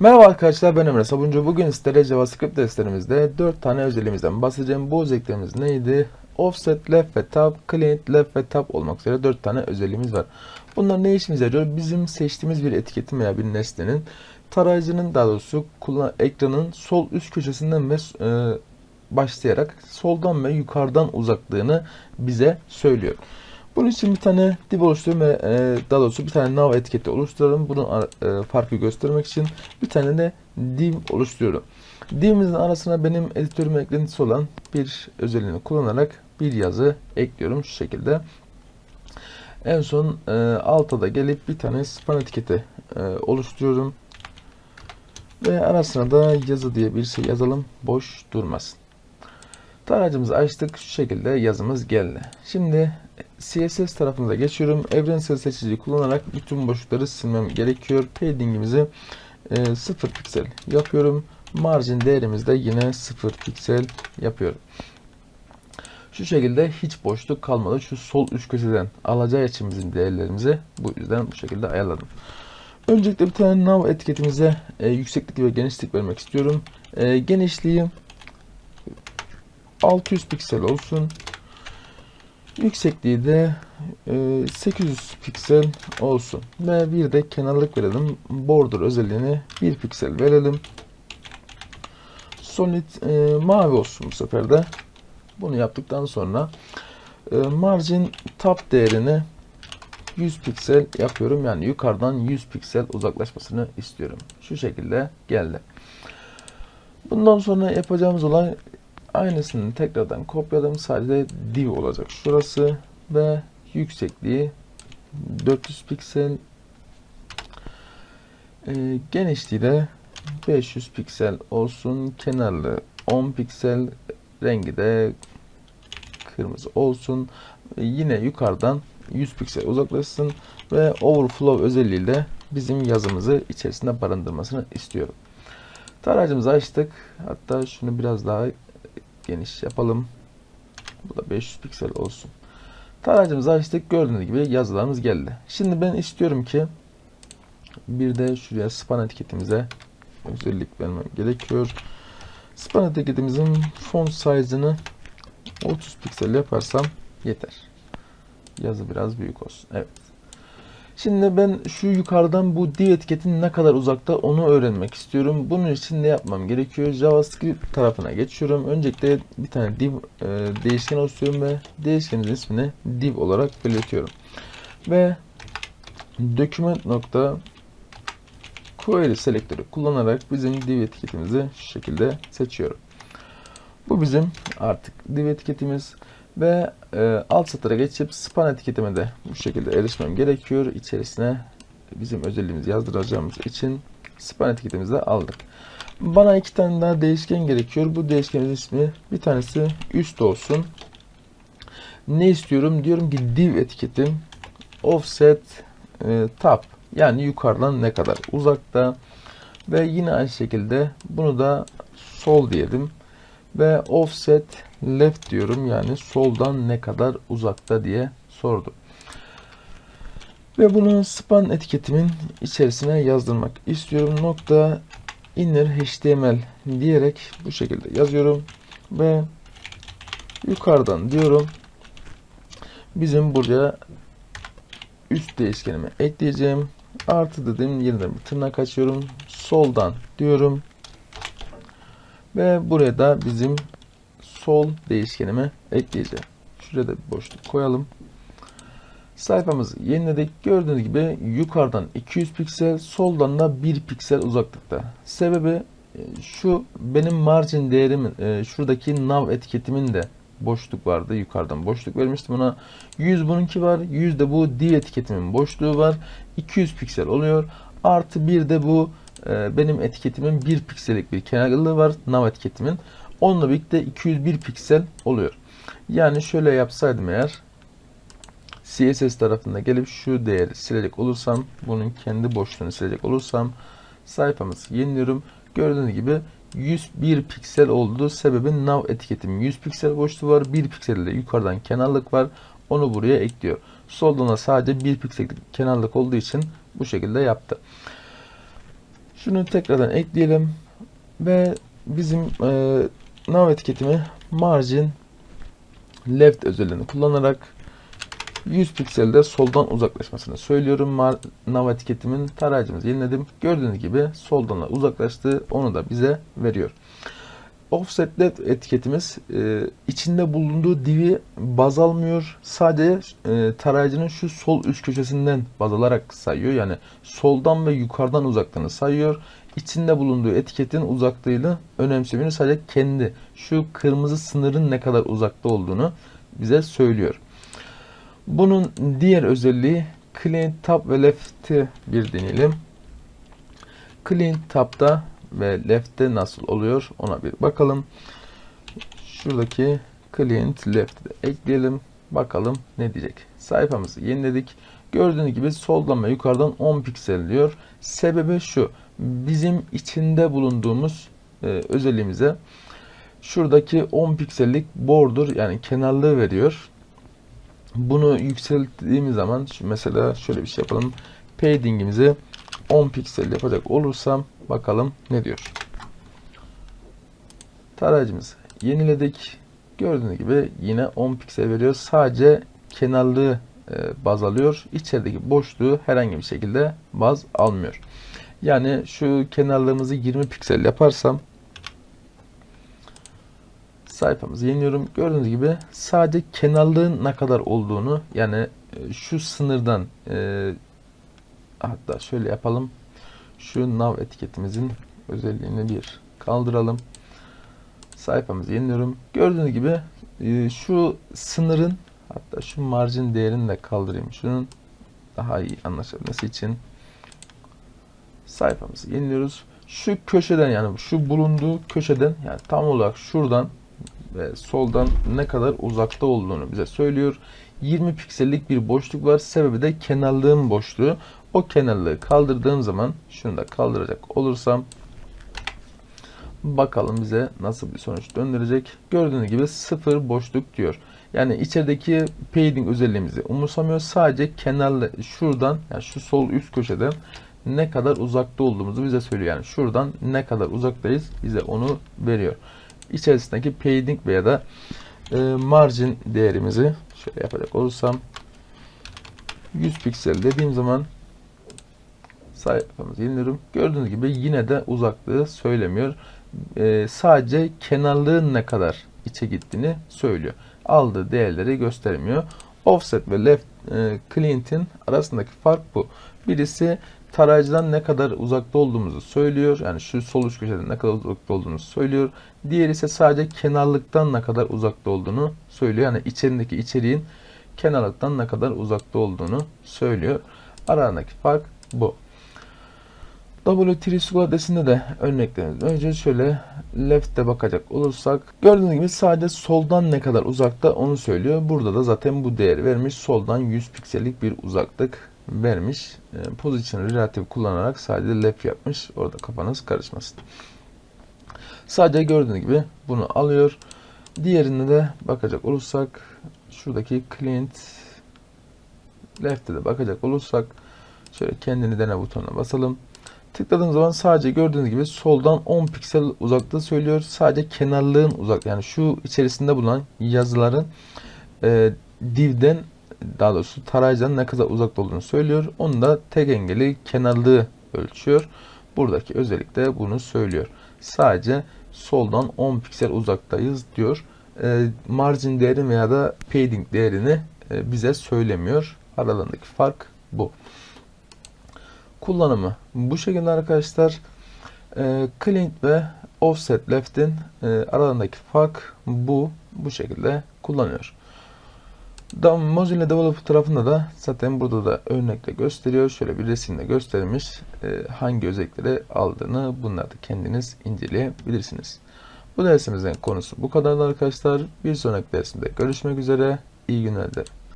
Merhaba arkadaşlar ben Emre Sabuncu. Bugün sizlere JavaScript derslerimizde 4 tane özelliğimizden bahsedeceğim. Bu özelliklerimiz neydi? Offset, left ve tab, clean, left ve tab olmak üzere 4 tane özelliğimiz var. Bunlar ne işimize yarıyor? Bizim seçtiğimiz bir etiketin veya bir nesnenin tarayıcının daha doğrusu kullan ekranın sol üst köşesinden ve e, başlayarak soldan ve yukarıdan uzaklığını bize söylüyor. Bunun için bir tane div oluşturuyorum ve e, daha doğrusu bir tane nav etiketi oluşturalım. Bunun e, farkı göstermek için bir tane de div oluşturuyorum. Divimizin arasına benim editörüme eklentisi olan bir özelliğini kullanarak bir yazı ekliyorum şu şekilde. En son e, alta da gelip bir tane span etiketi e, oluşturuyorum. Ve arasına da yazı diye bir şey yazalım. Boş durmasın. Tarayıcımızı açtık. Şu şekilde yazımız geldi. Şimdi CSS tarafımıza geçiyorum. Evrensel seçiciyi kullanarak bütün boşlukları silmem gerekiyor. Padding'imizi e, 0 piksel yapıyorum. Margin değerimizi de yine 0 piksel yapıyorum. Şu şekilde hiç boşluk kalmadı. Şu sol üst köşeden alacağı için bizim değerlerimizi bu yüzden bu şekilde ayarladım. Öncelikle bir tane nav etiketimize e, yükseklik ve genişlik vermek istiyorum. E, genişliği 600 piksel olsun. Yüksekliği de e, 800 piksel olsun. Ve bir de kenarlık verelim. Border özelliğini 1 piksel verelim. Solid e, mavi olsun bu sefer de. Bunu yaptıktan sonra e, margin top değerini 100 piksel yapıyorum. Yani yukarıdan 100 piksel uzaklaşmasını istiyorum. Şu şekilde geldi. Bundan sonra yapacağımız olay aynısını tekrardan kopyaladım. Sadece div olacak şurası ve yüksekliği 400 piksel e, genişliği de 500 piksel olsun. Kenarlı 10 piksel rengi de kırmızı olsun. E, yine yukarıdan 100 piksel uzaklaşsın ve overflow özelliğiyle bizim yazımızı içerisinde barındırmasını istiyorum. Tarayıcımızı açtık. Hatta şunu biraz daha geniş yapalım. Bu da 500 piksel olsun. Tarayıcımızı açtık. Gördüğünüz gibi yazılarımız geldi. Şimdi ben istiyorum ki bir de şuraya span etiketimize özellik vermem gerekiyor. Span etiketimizin font size'ını 30 piksel yaparsam yeter. Yazı biraz büyük olsun. Evet. Şimdi ben şu yukarıdan bu div etiketin ne kadar uzakta onu öğrenmek istiyorum. Bunun için ne yapmam gerekiyor? JavaScript tarafına geçiyorum. Öncelikle bir tane div e, değişken oluşturuyorum ve değişkenin ismini div olarak belirtiyorum. Ve document nokta query selektörü kullanarak bizim div etiketimizi şu şekilde seçiyorum. Bu bizim artık div etiketimiz ve e, alt satıra geçip span etiketime de bu şekilde erişmem gerekiyor. İçerisine bizim özelliğimizi yazdıracağımız için span etiketimizi de aldık. Bana iki tane daha değişken gerekiyor. Bu değişkenin ismi bir tanesi üst olsun. Ne istiyorum? Diyorum ki div etiketim offset e, top yani yukarıdan ne kadar uzakta ve yine aynı şekilde bunu da sol diyelim ve offset left diyorum yani soldan ne kadar uzakta diye sordu. Ve bunu span etiketimin içerisine yazdırmak istiyorum. Nokta inner html diyerek bu şekilde yazıyorum ve yukarıdan diyorum bizim buraya üst değişkenimi ekleyeceğim. Artı dedim yeniden bir tırnak açıyorum. Soldan diyorum. Ve buraya da bizim sol değişkenime ekleyeceğim. Şuraya da bir boşluk koyalım. Sayfamızı yeniledik. Gördüğünüz gibi yukarıdan 200 piksel, soldan da 1 piksel uzaklıkta. Sebebi e, şu benim margin değerimin, e, şuradaki nav etiketimin de boşluk vardı. Yukarıdan boşluk vermiştim ona. 100 bununki var. 100 de bu div etiketimin boşluğu var. 200 piksel oluyor. Artı bir de bu benim etiketimin 1 piksellik bir kenarlığı var. Nav etiketimin. Onunla birlikte 201 piksel oluyor. Yani şöyle yapsaydım eğer CSS tarafında gelip şu değeri silecek olursam bunun kendi boşluğunu silecek olursam sayfamızı yeniliyorum. Gördüğünüz gibi 101 piksel oldu. Sebebi nav etiketim 100 piksel boşluğu var. 1 piksel de yukarıdan kenarlık var. Onu buraya ekliyor. Soldan da sadece 1 piksellik kenarlık olduğu için bu şekilde yaptı. Şunu tekrardan ekleyelim ve bizim e, nav etiketimi margin left özelliğini kullanarak 100 pikselde soldan uzaklaşmasını söylüyorum. Mar- Nav etiketimin tarayıcımızı yeniledim. Gördüğünüz gibi soldan da uzaklaştı. Onu da bize veriyor. Offset left etiketimiz e, içinde bulunduğu divi baz almıyor. Sadece e, tarayıcının şu sol üst köşesinden baz alarak sayıyor. Yani soldan ve yukarıdan uzaklığını sayıyor. İçinde bulunduğu etiketin uzaklığıyla önemsemiyor. Sadece kendi şu kırmızı sınırın ne kadar uzakta olduğunu bize söylüyor. Bunun diğer özelliği Clean Tab ve Left'i bir deneyelim. Clean Tab'da ve Left'te nasıl oluyor ona bir bakalım. Şuradaki Clean Left'i de ekleyelim. Bakalım ne diyecek. Sayfamızı yeniledik. Gördüğünüz gibi soldan ve yukarıdan 10 piksel diyor. Sebebi şu. Bizim içinde bulunduğumuz e, özelliğimize şuradaki 10 piksellik border yani kenarlığı veriyor. Bunu yükselttiğimiz zaman mesela şöyle bir şey yapalım. Padding'imizi 10 piksel yapacak olursam bakalım ne diyor. Tarayıcımızı yeniledik. Gördüğünüz gibi yine 10 piksel veriyor. Sadece kenarlığı e, baz alıyor. İçerideki boşluğu herhangi bir şekilde baz almıyor. Yani şu kenarlığımızı 20 piksel yaparsam sayfamızı yeniyorum. Gördüğünüz gibi sadece kenarlığın ne kadar olduğunu yani e, şu sınırdan e, hatta şöyle yapalım. Şu nav etiketimizin özelliğini bir kaldıralım. Sayfamızı yeniliyorum. Gördüğünüz gibi e, şu sınırın hatta şu margin değerini de kaldırayım. Şunun daha iyi anlaşılması için sayfamızı yeniliyoruz. Şu köşeden yani şu bulunduğu köşeden yani tam olarak şuradan ve soldan ne kadar uzakta olduğunu bize söylüyor. 20 piksellik bir boşluk var. Sebebi de kenarlığın boşluğu. O kenarlığı kaldırdığım zaman şunu da kaldıracak olursam bakalım bize nasıl bir sonuç döndürecek. Gördüğünüz gibi sıfır boşluk diyor. Yani içerideki padding özelliğimizi umursamıyor. Sadece kenarlı şuradan yani şu sol üst köşeden ne kadar uzakta olduğumuzu bize söylüyor. Yani şuradan ne kadar uzaktayız bize onu veriyor. İçerisindeki padding veya da e, margin değerimizi şöyle yapacak olursam 100 piksel dediğim zaman sayfamızı yeniliyorum. Gördüğünüz gibi yine de uzaklığı söylemiyor. E, sadece kenarlığın ne kadar içe gittiğini söylüyor. Aldığı değerleri göstermiyor. Offset ve left e, Clint'in arasındaki fark bu. Birisi tarayıcıdan ne kadar uzakta olduğumuzu söylüyor. Yani şu sol üst köşeden ne kadar uzakta olduğunu söylüyor. Diğeri ise sadece kenarlıktan ne kadar uzakta olduğunu söylüyor. Yani içerindeki içeriğin kenarlıktan ne kadar uzakta olduğunu söylüyor. Aralarındaki fark bu. W3 Squad'esinde de örneklerimiz. Önce şöyle left'te bakacak olursak gördüğünüz gibi sadece soldan ne kadar uzakta onu söylüyor. Burada da zaten bu değeri vermiş. Soldan 100 piksellik bir uzaklık vermiş. E, position relative kullanarak sadece left yapmış. Orada kafanız karışmasın. Sadece gördüğünüz gibi bunu alıyor. Diğerine de bakacak olursak şuradaki client left'e de bakacak olursak şöyle kendini dene butonuna basalım. Tıkladığım zaman sadece gördüğünüz gibi soldan 10 piksel uzaklığı söylüyor. Sadece kenarlığın uzak yani şu içerisinde bulunan yazıların e, divden daha doğrusu tarayıcıdan ne kadar uzakta olduğunu söylüyor. Onu da tek engeli kenarlığı ölçüyor. Buradaki özellik de bunu söylüyor. Sadece soldan 10 piksel uzaktayız diyor. E, margin değeri veya da padding değerini e, bize söylemiyor. Aralarındaki fark bu. Kullanımı bu şekilde arkadaşlar. E, clean ve offset left'in e, aralarındaki fark bu. Bu şekilde kullanıyor. Mozilla Developer tarafında da zaten burada da örnekle gösteriyor. Şöyle bir resimle göstermiş. E, hangi özellikleri aldığını bunları da kendiniz inceleyebilirsiniz. Bu dersimizin konusu bu kadar arkadaşlar. Bir sonraki dersimde görüşmek üzere. İyi günler dilerim.